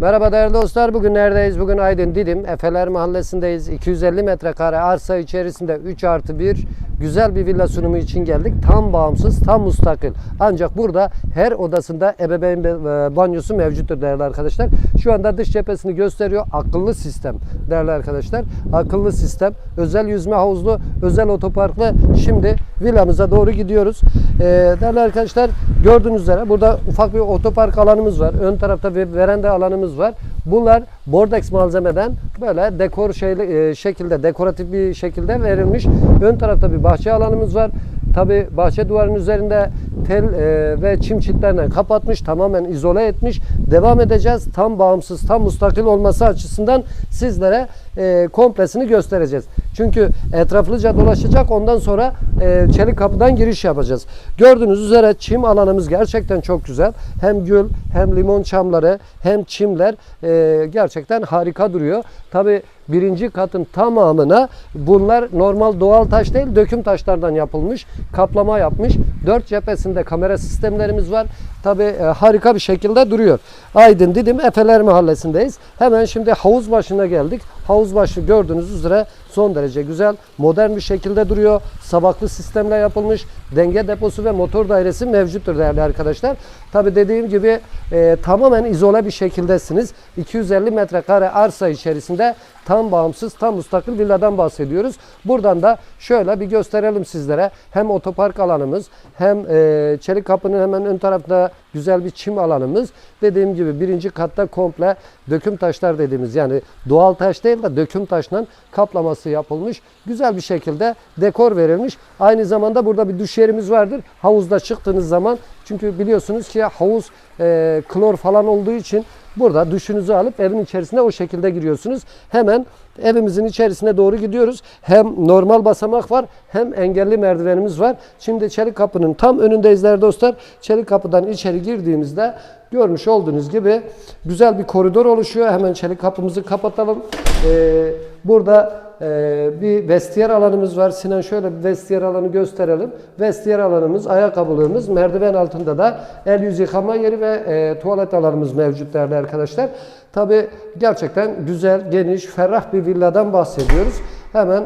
Merhaba değerli dostlar. Bugün neredeyiz? Bugün Aydın Didim. Efeler Mahallesi'ndeyiz. 250 metrekare arsa içerisinde 3 artı 1 güzel bir villa sunumu için geldik. Tam bağımsız, tam mustakil. Ancak burada her odasında ebeveyn be- e, banyosu mevcuttur değerli arkadaşlar. Şu anda dış cephesini gösteriyor. Akıllı sistem değerli arkadaşlar. Akıllı sistem. Özel yüzme havuzlu, özel otoparklı. Şimdi villamıza doğru gidiyoruz. Ee, değerli arkadaşlar gördüğünüz üzere burada ufak bir otopark alanımız var. Ön tarafta bir veranda alanımız var. Bunlar bordex malzemeden böyle dekor şeyli, e, şekilde dekoratif bir şekilde verilmiş. Ön tarafta bir bahçe alanımız var. Tabi bahçe duvarının üzerinde tel e, ve çim çitlerle kapatmış, tamamen izole etmiş. Devam edeceğiz. Tam bağımsız, tam mustakil olması açısından sizlere e, komplesini göstereceğiz. Çünkü etraflıca dolaşacak. Ondan sonra e, çelik kapıdan giriş yapacağız. Gördüğünüz üzere çim alanımız gerçekten çok güzel. Hem gül, hem limon çamları, hem çimler e, gerçekten harika duruyor. Tabi birinci katın tamamına bunlar normal doğal taş değil döküm taşlardan yapılmış. Kaplama yapmış. Dört cephesinde kamera sistemlerimiz var. Tabi e, harika bir şekilde duruyor. Aydın Didim Efeler Mahallesi'ndeyiz. Hemen şimdi havuz başına geldik. Havuz başı gördüğünüz üzere son derece güzel, modern bir şekilde duruyor. Sabaklı sistemle yapılmış. Denge deposu ve motor dairesi mevcuttur değerli arkadaşlar. Tabi dediğim gibi e, tamamen izole bir şekildesiniz. 250 metrekare arsa içerisinde tam bağımsız, tam müstakil villadan bahsediyoruz. Buradan da şöyle bir gösterelim sizlere. Hem otopark alanımız hem e, çelik kapının hemen ön tarafta güzel bir çim alanımız. Dediğim gibi birinci katta komple döküm taşlar dediğimiz yani doğal taş değil de döküm taşla kaplaması yapılmış. Güzel bir şekilde dekor verilmiş. Aynı zamanda burada bir duş yerimiz vardır. Havuzda çıktığınız zaman çünkü biliyorsunuz ki havuz e, klor falan olduğu için burada duşunuzu alıp evin içerisine o şekilde giriyorsunuz. Hemen evimizin içerisine doğru gidiyoruz. Hem normal basamak var hem engelli merdivenimiz var. Şimdi çelik kapının tam önündeyiz değerli dostlar. Çelik kapıdan içeri girdiğimizde görmüş olduğunuz gibi güzel bir koridor oluşuyor. Hemen çelik kapımızı kapatalım. Ee, burada e, bir vestiyer alanımız var. Sinan şöyle bir vestiyer alanı gösterelim. Vestiyer alanımız, ayakkabılığımız, merdiven altında da el yüz yıkama yeri ve e, tuvalet alanımız mevcut değerli arkadaşlar. Tabi gerçekten güzel, geniş, ferah bir villadan bahsediyoruz. Hemen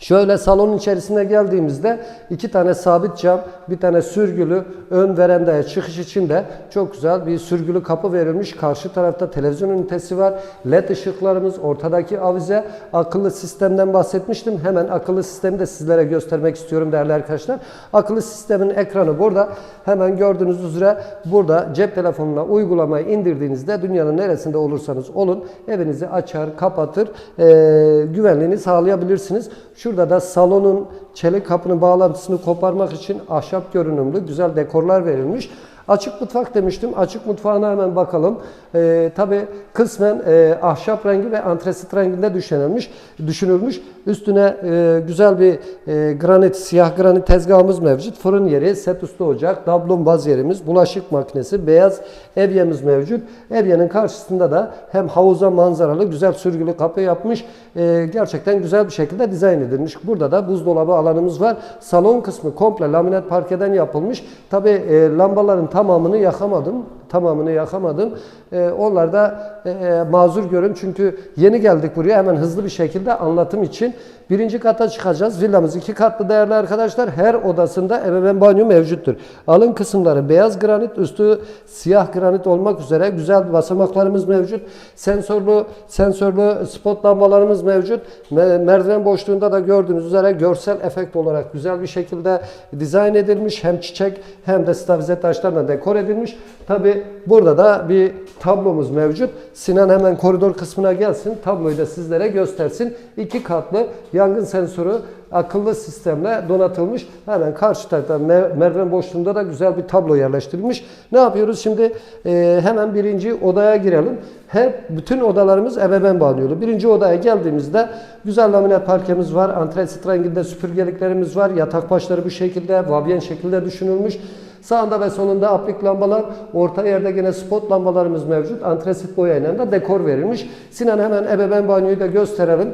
Şöyle salonun içerisine geldiğimizde iki tane sabit cam, bir tane sürgülü ön verandaya çıkış için de çok güzel bir sürgülü kapı verilmiş. Karşı tarafta televizyon ünitesi var. LED ışıklarımız, ortadaki avize, akıllı sistemden bahsetmiştim. Hemen akıllı sistemi de sizlere göstermek istiyorum değerli arkadaşlar. Akıllı sistemin ekranı burada. Hemen gördüğünüz üzere burada cep telefonuna uygulamayı indirdiğinizde dünyanın neresinde olursanız olun evinizi açar, kapatır, eee, güvenliğini sağlayabilirsiniz. Şurada da salonun çelik kapının bağlantısını koparmak için ahşap görünümlü güzel dekorlar verilmiş. Açık mutfak demiştim. Açık mutfağına hemen bakalım. Ee, Tabi kısmen e, ahşap rengi ve antresit renginde düşünülmüş. düşünülmüş. Üstüne e, güzel bir e, granit, siyah granit tezgahımız mevcut. Fırın yeri, set üstü ocak, dablumbaz yerimiz, bulaşık makinesi, beyaz evyemiz mevcut. Evyenin karşısında da hem havuza manzaralı güzel sürgülü kapı yapmış. E, gerçekten güzel bir şekilde dizayn edilmiş. Burada da buzdolabı alanımız var. Salon kısmı komple laminat parkeden yapılmış. Tabi e, lambaların tamamını yakamadım. Tamamını yakamadım. E, onlar da e, e, mazur görün çünkü yeni geldik buraya hemen hızlı bir şekilde anlatım için. Birinci kata çıkacağız. Villamız iki katlı değerli arkadaşlar. Her odasında ebeveyn banyo mevcuttur. Alın kısımları beyaz granit, üstü siyah granit olmak üzere güzel basamaklarımız mevcut. Sensörlü sensörlü spot lambalarımız mevcut. Me- Merdiven boşluğunda da gördüğünüz üzere görsel efekt olarak güzel bir şekilde dizayn edilmiş. Hem çiçek hem de stavize taşlarla dekor edilmiş. Tabi burada da bir tablomuz mevcut. Sinan hemen koridor kısmına gelsin. Tabloyu da sizlere göstersin. İki katlı yangın sensörü akıllı sistemle donatılmış. Hemen karşı tarafta mer- merdiven boşluğunda da güzel bir tablo yerleştirilmiş. Ne yapıyoruz şimdi? Ee, hemen birinci odaya girelim. Hep bütün odalarımız ebeveyn banyolu. Birinci odaya geldiğimizde güzel laminat parkemiz var. Antresit renginde süpürgeliklerimiz var. Yatak başları bu şekilde, vabyen şekilde düşünülmüş. Sağında ve solunda aplik lambalar, orta yerde gene spot lambalarımız mevcut. Antresit boyayla da dekor verilmiş. Sinan hemen ebeveyn banyoyu da gösterelim.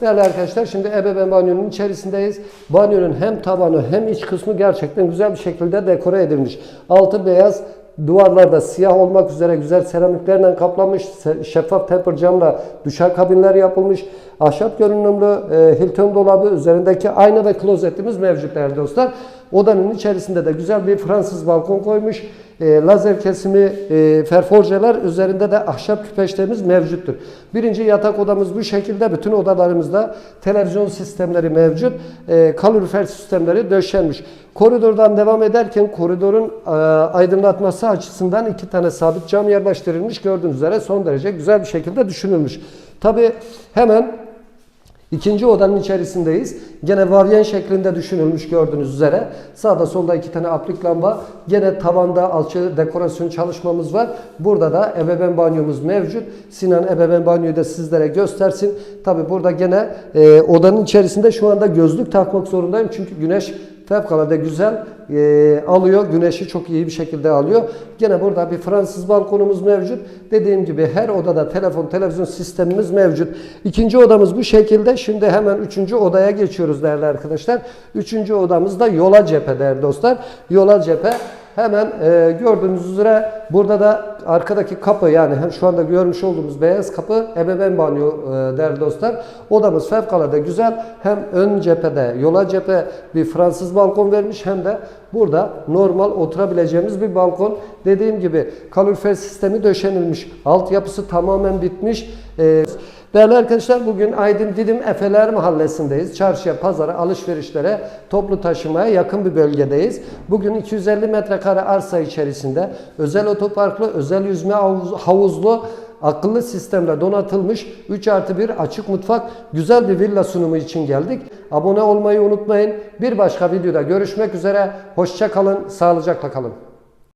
Değerli arkadaşlar şimdi ebeveyn banyonun içerisindeyiz. Banyonun hem tabanı hem iç kısmı gerçekten güzel bir şekilde dekore edilmiş. Altı beyaz Duvarlar da siyah olmak üzere güzel seramiklerle kaplanmış. Şeffaf temper camla duşa kabinler yapılmış. Ahşap görünümlü e, Hilton dolabı üzerindeki ayna ve klozetimiz mevcut değerli dostlar. Odanın içerisinde de güzel bir Fransız balkon koymuş. E, lazer kesimi e, ferforjeler üzerinde de ahşap küpeşlerimiz mevcuttur. Birinci yatak odamız bu şekilde. Bütün odalarımızda televizyon sistemleri mevcut. E, kalorifer sistemleri döşenmiş. Koridordan devam ederken koridorun e, aydınlatması açısından iki tane sabit cam yerleştirilmiş. Gördüğünüz üzere son derece güzel bir şekilde düşünülmüş. Tabi hemen İkinci odanın içerisindeyiz. Gene varyen şeklinde düşünülmüş gördüğünüz üzere. Sağda solda iki tane aplik lamba. Gene tavanda alçı dekorasyon çalışmamız var. Burada da ebeveyn banyomuz mevcut. Sinan ebeveyn banyoyu da sizlere göstersin. Tabi burada gene e, odanın içerisinde şu anda gözlük takmak zorundayım. Çünkü güneş fevkalade güzel e, alıyor. Güneşi çok iyi bir şekilde alıyor. Gene burada bir Fransız balkonumuz mevcut. Dediğim gibi her odada telefon, televizyon sistemimiz mevcut. İkinci odamız bu şekilde. Şimdi hemen üçüncü odaya geçiyoruz değerli arkadaşlar. Üçüncü odamız da yola cephe değerli dostlar. Yola cephe Hemen e, gördüğünüz üzere burada da arkadaki kapı yani şu anda görmüş olduğumuz beyaz kapı ebeveyn banyo e, değerli dostlar. Odamız fevkalade güzel. Hem ön cephede yola cephe bir Fransız balkon vermiş hem de burada normal oturabileceğimiz bir balkon. Dediğim gibi kalorifer sistemi döşenilmiş. Altyapısı tamamen bitmiş. E, Değerli arkadaşlar bugün Aydın Didim Efeler Mahallesi'ndeyiz. Çarşıya, pazara, alışverişlere, toplu taşımaya yakın bir bölgedeyiz. Bugün 250 metrekare arsa içerisinde özel otoparklı, özel yüzme havuz- havuzlu, akıllı sistemle donatılmış 3 artı 1 açık mutfak güzel bir villa sunumu için geldik. Abone olmayı unutmayın. Bir başka videoda görüşmek üzere. Hoşça kalın, sağlıcakla kalın.